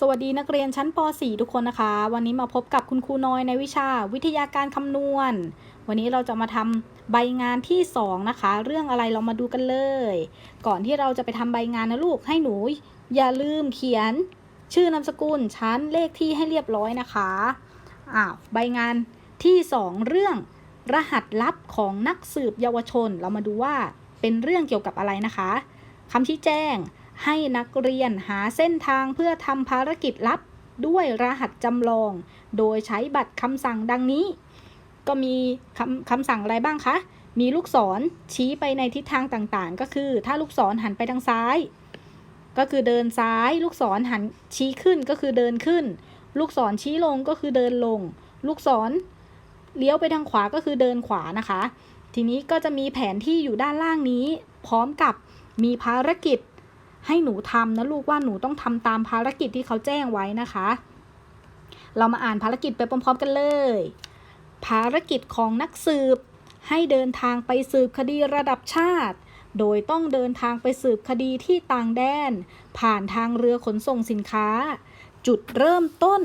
สวัสดีนักเรียนชั้นป .4 ทุกคนนะคะ วันนี้มาพบกับคุณครูน้อยในวิชาวิทยาการคำนวณ วันนี้เราจะมาทำใบงานที่ 2 นะคะ เรื่องอะไรเรามาดูกันเลย ก่อนที่เราจะไปทำใบงานนะลูกให้หนู อย่าลืมเขียนชื่อนามสกุลชั้นเลขที่ให้เรียบร้อยนะคะอ้าวใบงานที่ 2 เรื่องรหัสลับของนักสืบเยาวชน เรามาดูว่าเป็นเรื่องเกี่ยวกับอะไรนะคะคำชี้แจง ให้นักเรียนหาเส้นทางเพื่อทำภารกิจลับด้วยรหัสจำลอง โดยใช้บัตรคำสั่งดังนี้ ก็มีคำคำสั่งอะไรบ้างคะ มีลูกศรชี้ไปในทิศทางต่างๆ ก็คือ ถ้าลูกศรหันไปทางซ้าย ก็คือเดินซ้าย ลูกศรหันชี้ขึ้นก็คือเดินขึ้น ลูกศรชี้ลงก็คือเดินลง ลูกศรเลี้ยวไปทางขวาก็คือเดินขวานะคะ ทีนี้ก็จะมีแผนที่อยู่ด้านล่างนี้ พร้อมกับมีภารกิจ ให้หนูทำนะลูกว่าหนูต้องทำตามภารกิจที่เขาแจ้งไว้นะคะ เรามาอ่านภารกิจไปพร้อมๆกันเลย ภารกิจของนักสืบ ให้เดินทางไปสืบคดีระดับชาติ โดยต้องเดินทางไปสืบคดีที่ต่างแดน ผ่านทางเรือขนส่งสินค้า จุดเริ่มต้น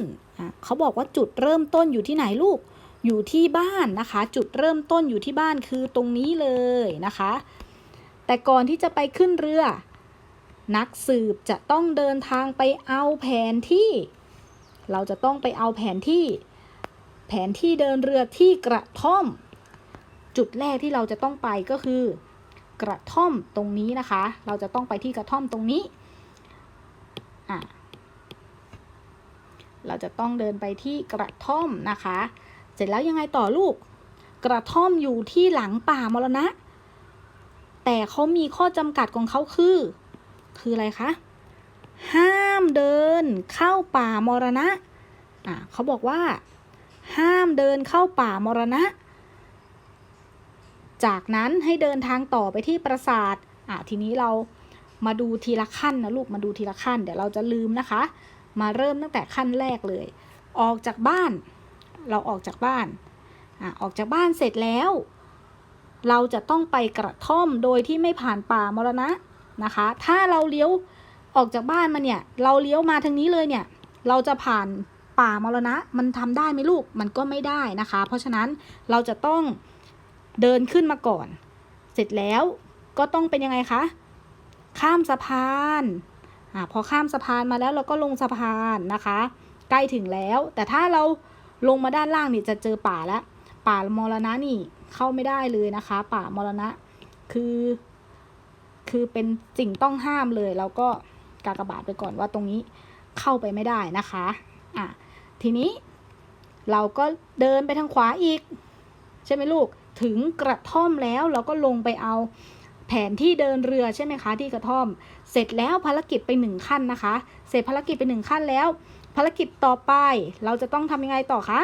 เขาบอกว่าจุดเริ่มต้นอยู่ที่ไหนลูกอยู่ที่บ้านนะคะ จุดเริ่มต้นอยู่ที่บ้านคือตรงนี้เลยนะคะ แต่ก่อนที่จะไปขึ้นเรือ นักสืบจะต้องเดินทางไปเอาแผนที่ เราจะต้องไปเอาแผนที่ แผนที่เดินเรือที่กระท่อม จุดแรกที่เราจะต้องไปก็คือ กระท่อมตรงนี้นะคะ เราจะต้องไปที่กระท่อมตรงนี้อะเราจะต้องเดินไปที่กระท่อมนะคะ เสร็จแล้วยังไงต่อลูก กระท่อมอยู่ที่หลังป่ามรณะ แต่เขามีข้อจำกัดของเขาคือ คืออะไรคะ ห้ามเดินเข้าป่ามรณะอะเขาบอกว่า ห้ามเดินเข้าป่ามรณะ จากนั้นให้เดินทางต่อไปที่ปราสาทอะทีนี้เรามาดูทีละขั้นนะลูกมาดูทีละขั้น เดี๋ยวเราจะลืมนะคะ มาเริ่มตั้งแต่ขั้นแรกเลย ออกจากบ้าน เราออกจากบ้านอะออกจากบ้านเสร็จแล้ว เราจะต้องไปกระท่อมโดยที่ไม่ผ่านป่ามรณะ นะคะ ถ้าเราเลี้ยวออกจากบ้านมาเนี่ย เราเลี้ยวมาทางนี้เลยเนี่ย เราจะผ่านป่ามรณะ มันทำได้ไหมลูก มันก็ไม่ได้นะคะ เพราะฉะนั้นเราจะต้องเดินขึ้นมาก่อน เสร็จแล้วก็ต้องเป็นยังไงคะ ข้ามสะพานอ่าพอข้ามสะพานมาแล้วเราก็ลงสะพานนะคะ ใกล้ถึงแล้ว แต่ถ้าเราลงมาด้านล่างนี่จะเจอป่าแล้ว ป่ามรณะนี่เข้าไม่ได้เลยนะคะ ป่ามรณะคือ คือเป็นสิ่งต้องห้ามเลยเราก็กากบาทไปก่อนว่าตรงนี้เข้าไปไม่ได้นะคะอะทีนี้เราก็เดินไปทางขวาอีก ใช่ไหมลูกถึงกระท่อมแล้วเราก็ลงไปเอาแผนที่เดินเรือใช่ไหมคะที่กระท่อม เสร็จแล้วภารกิจไปหนึ่งขั้นนะคะ เสร็จภารกิจไปหนึ่งขั้นแล้ว ภารกิจต่อไปเราจะต้องทำยังไงต่อคะ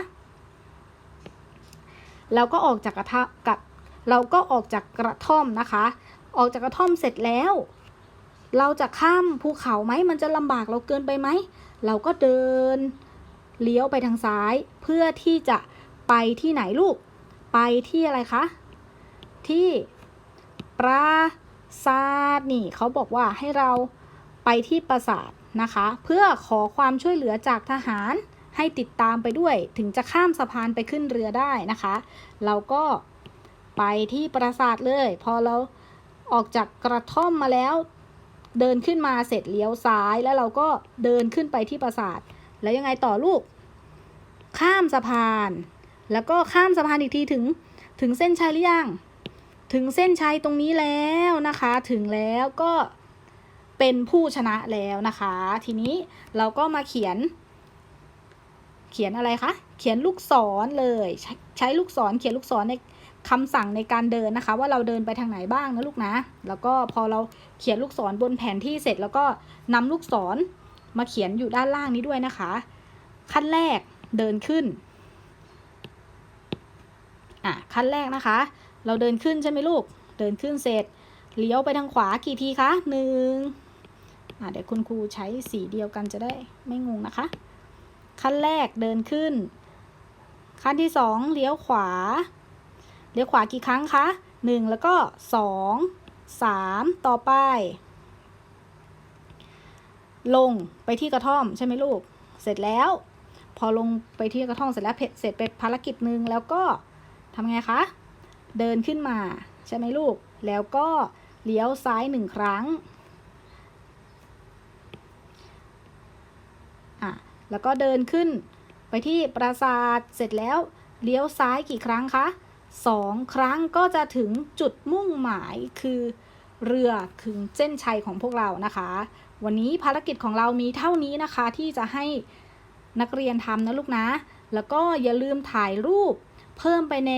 เราก็ออกจากกระทะกับเราก็ออกจากกระท่อมนะคะ ออกจากกระท่อมเสร็จแล้ว เราจะข้ามภูเขาไหมมันจะลำบากเราเกินไปไหม เราก็เดิน เลี้ยวไปทางซ้าย เพื่อที่จะไปที่ไหนลูก ไปที่อะไรคะ ที่ปราสาทนี่เขาบอกว่าให้เราไปที่ปราสาทนะคะ เพื่อขอความช่วยเหลือจากทหารให้ติดตามไปด้วยถึงจะข้ามสะพานไปขึ้นเรือได้นะคะ เราก็ไปที่ปราสาทเลย พอเรา ออกจากกระท่อมมาแล้ว เดินขึ้นมาเสร็จเลี้ยวซ้ายแล้วเราก็เดินขึ้นไปที่ปราสาท แล้วยังไงต่อลูก ข้ามสะพาน แล้วก็ข้ามสะพานอีกทีถึงถึงเส้นชัยหรือยัง ถึงเส้นชัยตรงนี้แล้วนะคะ ถึงแล้วก็เป็นผู้ชนะแล้วนะคะ ทีนี้เราก็มาเขียน เขียนอะไรคะ เขียนลูกศรเลย ใช้ใช้ลูกศรเขียนลูกศรใน คำสั่งในการเดินนะคะ ว่าเราเดินไปทางไหนบ้างนะลูกนะ แล้วก็พอเราเขียนลูกศรบนแผนที่เสร็จ แล้วก็นำลูกศรมาเขียนอยู่ด้านล่างนี้ด้วยนะคะ ขั้นแรกเดินขึ้นอะขั้นแรกนะคะ เราเดินขึ้นใช่ไหมลูก เดินขึ้นเสร็จเลี้ยวไปทางขวากี่ทีคะหนึ่งอะเดี๋ยวคุณครูใช้สีเดียวกันจะได้ไม่งงนะคะ ขั้นแรกเดินขึ้น ขั้นที่สองเลี้ยวขวา ลี้ยวขวากี่ครั้งคะหนึ่งแล้วก็สองสามต่อไป ลงไปที่กระท่อมใช่ไหมลูก เสร็จแล้ว พอลงไปที่กระท่อมเสร็จแล้วเพเสร็จไปภารกิจหนึ่งแล้วก็ทำไงคะ เดินขึ้นมาใช่ไหมลูก แล้วก็เลี้ยวซ้ายหนึ่งครั้งอะแล้วก็เดินขึ้นไปที่ปราสาทเสร็จแล้วเลี้ยวซ้ายกี่ครั้งคะ สองครั้งก็จะถึงจุดมุ่งหมายคือเรือถึงเส้นชัยของพวกเรานะคะ วันนี้ภารกิจของเรามีเท่านี้นะคะที่จะให้นักเรียนทำนะลูกนะ แล้วก็อย่าลืมถ่ายรูป เพิ่มไปใน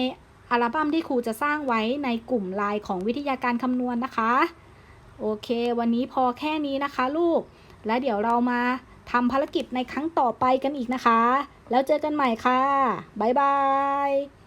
อัลบั้มที่ครูจะสร้างไว้ในกลุ่มไลน์ของวิทยาการคำนวณนะคะ โอเค วันนี้พอแค่นี้นะคะลูก แล้วเดี๋ยวเรามาทำภารกิจในครั้งต่อไปกันอีกนะคะ แล้วเจอกันใหม่ค่ะ บ๊ายบาย